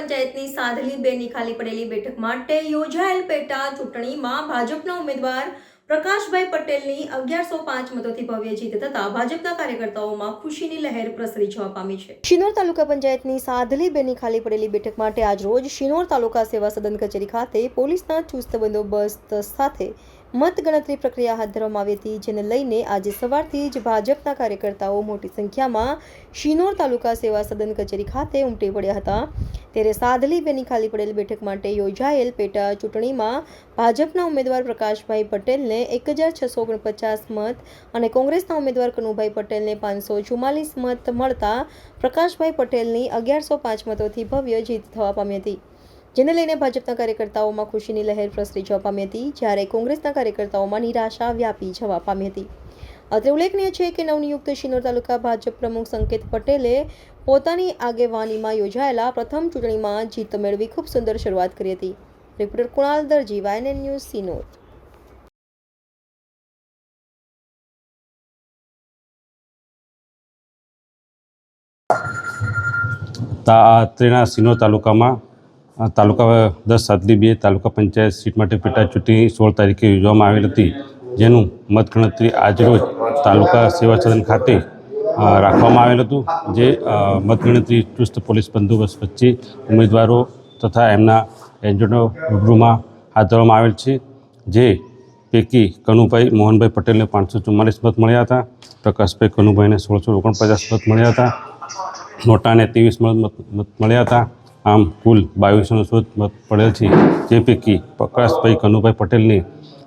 પંચાયતની સાધલી બેની ખાલી પડેલી બેઠક માટે યોજાયેલ પેટા ચૂંટણીમાં ભાજપના ઉમેદવાર પ્રકાશભાઈ પટેલની અગિયારસો પાંચ મતોથી ભવ્ય જીત થતા ભાજપના કાર્યકર્તાઓમાં ખુશીની લહેર પ્રસરી જવા પામી છે. શિનોર તાલુકા પંચાયતની સાધલી બેની ખાલી પડેલી બેઠક માટે આજરોજ શિનોર તાલુકા સેવા સદન કચેરી ખાતે પોલીસના ચુસ્ત બંદોબસ્ત સાથે મતગણતરી પ્રક્રિયા હાથ ધરવામાં આવી હતી, જેને લઈને આજે સવારથી જ ભાજપના કાર્યકર્તાઓ મોટી સંખ્યામાં શિનોર તાલુકા સેવા સદન કચેરી ખાતે ઉમટી પડ્યા હતા. ત્યારે સાધલી બેની ખાલી પડેલ બેઠક માટે યોજાયેલ પેટા ચૂંટણીમાં ભાજપના ઉમેદવાર પ્રકાશભાઈ પટેલને એક હજાર છસો ઓગણપચાસ મત અને કોંગ્રેસના ઉમેદવાર કનુભાઈ પટેલને પાંચસો ચુમ્માલીસ મત મળતા પ્રકાશભાઈ પટેલની અગિયારસો પાંચ મતોથી ભવ્ય જીત થવા પામી હતી. જેને લઈને ભાજપના કાર્યકર્તાઓમાં ખુશીની લહેર પ્રસરી જવા પામી હતી, જ્યારે કોંગ્રેસના કાર્યકર્તાઓમાં નિરાશા વ્યાપી જવા પામી હતી. અત્રે ઉલ્લેખનીય છે કે નવનિયુક્ત શિનોર તાલુકા ભાજપ પ્રમુખ સંકેત પટેલે પોતાની આગેવાનીમાં યોજાયેલા પ્રથમ ચૂંટણીમાં જીત મેળવી ખૂબ સુંદર શરૂઆત કરી હતી. Reporter Kunal Darji YNN news Sinor અત્રેના Sinor તાલુકામાં તાલુકા દસ સાતલી બે તાલુકા પંચાયત સીટ માટે પેટા ચૂંટણી સોળ તારીખે યોજવામાં આવેલ હતી. જેનું મતગણતરી આજરોજ તાલુકા સેવા ખાતે રાખવામાં આવેલ હતું, જે મતગણતરી ચુસ્ત પોલીસ બંદોબસ્ત વચ્ચે ઉમેદવારો તથા એમના એજન્ટો રૂબરૂમાં હાથ ધરવામાં આવેલ છે, જે પૈકી કનુભાઈ મોહનભાઈ પટેલને પાંચસો ચુમ્માલીસ મત મળ્યા હતા, પ્રકાશભાઈ કનુભાઈને સોળસો ઓગણપચાસ મત મળ્યા હતા નોટાને ત્રેવીસ મત મત મળ્યા હતા, આમ કુલ બાવીસોનો શોધ મત પડેલ છે, જે પૈકી પ્રકાશભાઈ કનુભાઈ પટેલને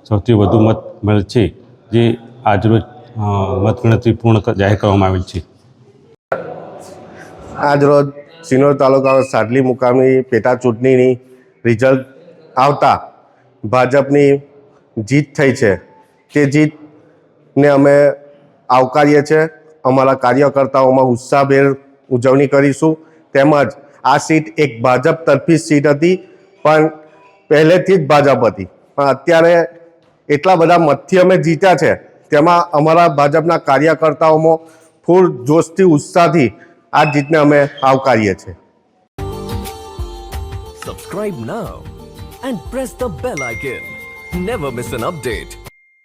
સૌથી વધુ મત મળેલ છે, જે આજરોજ મતગણતરી પૂર્ણ જાહેર કરવામાં આવેલ છે. આજરોજ સિનોર તાલુકા સાડલી મુકામી પેટા ચૂંટણીની રિઝલ્ટ આવતા ભાજપની જીત થઈ છે. તે જીતને અમે આવકારીએ છીએ. અમારા કાર્યકર્તાઓમાં ઉત્સાહભેર ઉજવણી કરીશું. તેમજ આ સીટ એક ભાજપ તરફી સીટ હતી, પણ પહેલેથી જ ભાજપ હતી. પણ અત્યારે એટલા બધા મતથી અમે જીત્યા છે તેમાં અમારા ભાજપના કાર્યકર્તાઓમાં ફૂલ જોશથી ઉત્સાહથી આ જીતને અમે આવકારીએ છીએ Subscribe now and press the bell icon. Never miss an update.